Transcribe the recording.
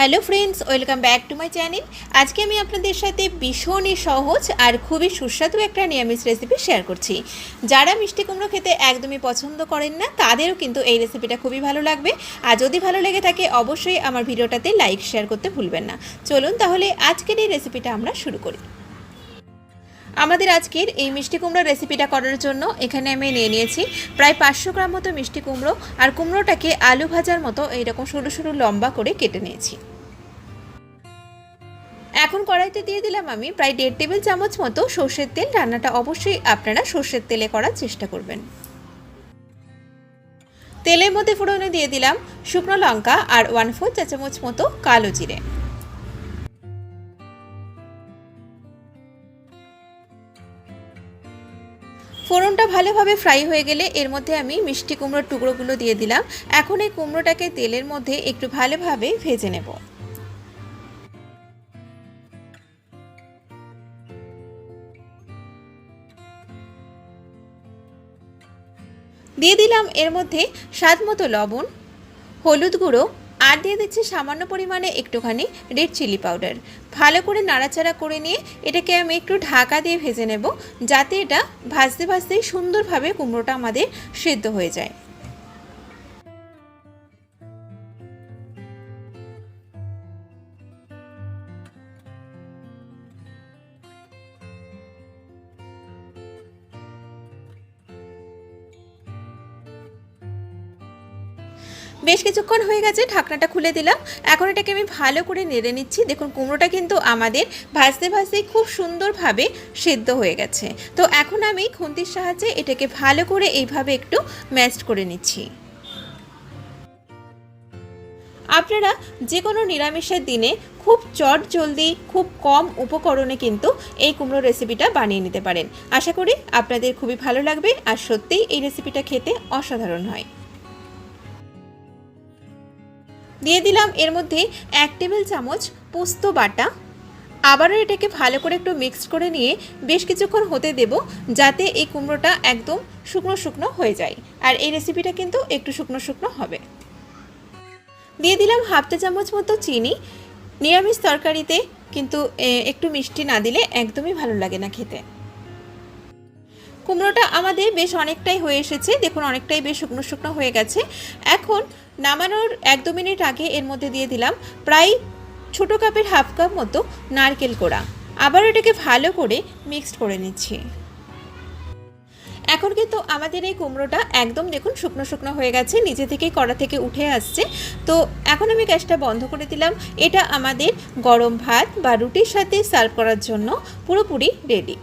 Hello friends, welcome back to my channel. আজকে আমি আপনাদের সাথে ভীষণই সহজ আর খুবই সুস্বাদু একটা নিরামিষ রেসিপি শেয়ার করছি। যারা মিষ্টি কুমড়ো খেতে একদমই পছন্দ করেন না, তাদেরও কিন্তু এই রেসিপিটা খুবই ভালো লাগবে। আর যদি ভালো লেগে থাকে, অবশ্যই আমার ভিডিওটাতে লাইক শেয়ার করতে ভুলবেন না। চলুন তাহলে আজকের এই রেসিপিটা আমরা শুরু করি। আমাদের আজকের এই মিষ্টি কুমড়োর রেসিপিটা করার জন্য এখানে আমি নিয়ে নিয়েছি প্রায় পাঁচশো গ্রাম মতো মিষ্টি কুমড়ো আর কুমড়োটাকে আলু ভাজার মতো এইরকম সরু সরু লম্বা করে কেটে নিয়েছি। এখন কড়াইতে দিয়ে দিলাম আমি প্রায় দেড় টেবিল চামচ মতো সর্ষের তেল। রান্নাটা অবশ্যই আপনারা সর্ষের তেলে করার চেষ্টা করবেন। তেলের মধ্যে ফোড়নে দিয়ে দিলাম শুকনো লঙ্কা আর ওয়ান ফোর চা চামচ মতো কালো জিরে। ফোড়নটা ভালোভাবে ফ্রাই হয়ে গেলে এর মধ্যে আমি মিষ্টি কুমড়োর টুকরোগুলো দিয়ে দিলাম। এখন এই কুমড়োটাকে তেলের মধ্যে একটু ভালোভাবে ভেজে নেব। দিয়ে দিলাম এর মধ্যে স্বাদ মতো লবণ, হলুদ গুঁড়ো আর দিয়ে দিচ্ছি সামান্য পরিমাণে একটুখানি রেড চিলি পাউডার। ভালো করে নাড়াচাড়া করে নিয়ে এটাকে আমি একটু ঢাকা দিয়ে ভেজে নেব, যাতে এটা ভাজতে ভাজতেই সুন্দরভাবে কুমড়োটা আমাদের সেদ্ধ হয়ে যায়। বেশ কিছুক্ষণ হয়ে গেছে, ঢাকনাটা খুলে দিলাম। এখন এটাকে আমি ভালো করে নেড়ে নিচ্ছি। দেখুন, কুমড়োটা কিন্তু আমাদের ভাজতে ভাজতেই খুব সুন্দরভাবে সেদ্ধ হয়ে গেছে। তো এখন আমি খুন্তির সাহায্যে এটাকে ভালো করে এইভাবে একটু ম্যাশড করে নিচ্ছি। আপনারা যে কোনো নিরামিষের দিনে খুব চট জলদি, খুব কম উপকরণে কিন্তু এই কুমড়ো রেসিপিটা বানিয়ে নিতে পারেন। আশা করি আপনাদের খুবই ভালো লাগবে আর সত্যিই এই রেসিপিটা খেতে অসাধারণ হয়। দিয়ে দিলাম এর মধ্যে এক টেবিল চামচ পোস্ত বাটা। আবারও এটাকে ভালো করে একটু মিক্সড করে নিয়ে বেশ কিছুক্ষণ হতে দেব যাতে এই কুমড়োটা একদম শুকনো শুকনো হয়ে যায়। আর এই রেসিপিটা কিন্তু একটু শুকনো শুকনো হবে। দিয়ে দিলাম হাফ চামচ মতো চিনি। নিরামিষ তরকারিতে কিন্তু একটু মিষ্টি না দিলে একদমই ভালো লাগে না খেতে। কুমড়োটা আমাদের বেশ অনেকটাই হয়ে এসেছে। দেখুন, অনেকটাই বেশ শুকনো শুকনো হয়ে গেছে। এখন নামানোর এক দু মিনিট আগে এর মধ্যে দিয়ে দিলাম প্রায় ছোটো কাপের হাফ কাপ মতো নারকেল কোড়া। আবার এটাকে ভালো করে মিক্সড করে নিচ্ছি। এখন কিন্তু আমাদের এই কুমড়োটা একদম দেখুন শুকনো শুকনো হয়ে গেছে, নিজে থেকেই কড়া থেকে উঠে আসছে। তো এখন আমি গ্যাসটা বন্ধ করে দিলাম। এটা আমাদের গরম ভাত বা রুটির সাথে সার্ভ করার জন্য পুরোপুরি রেডি।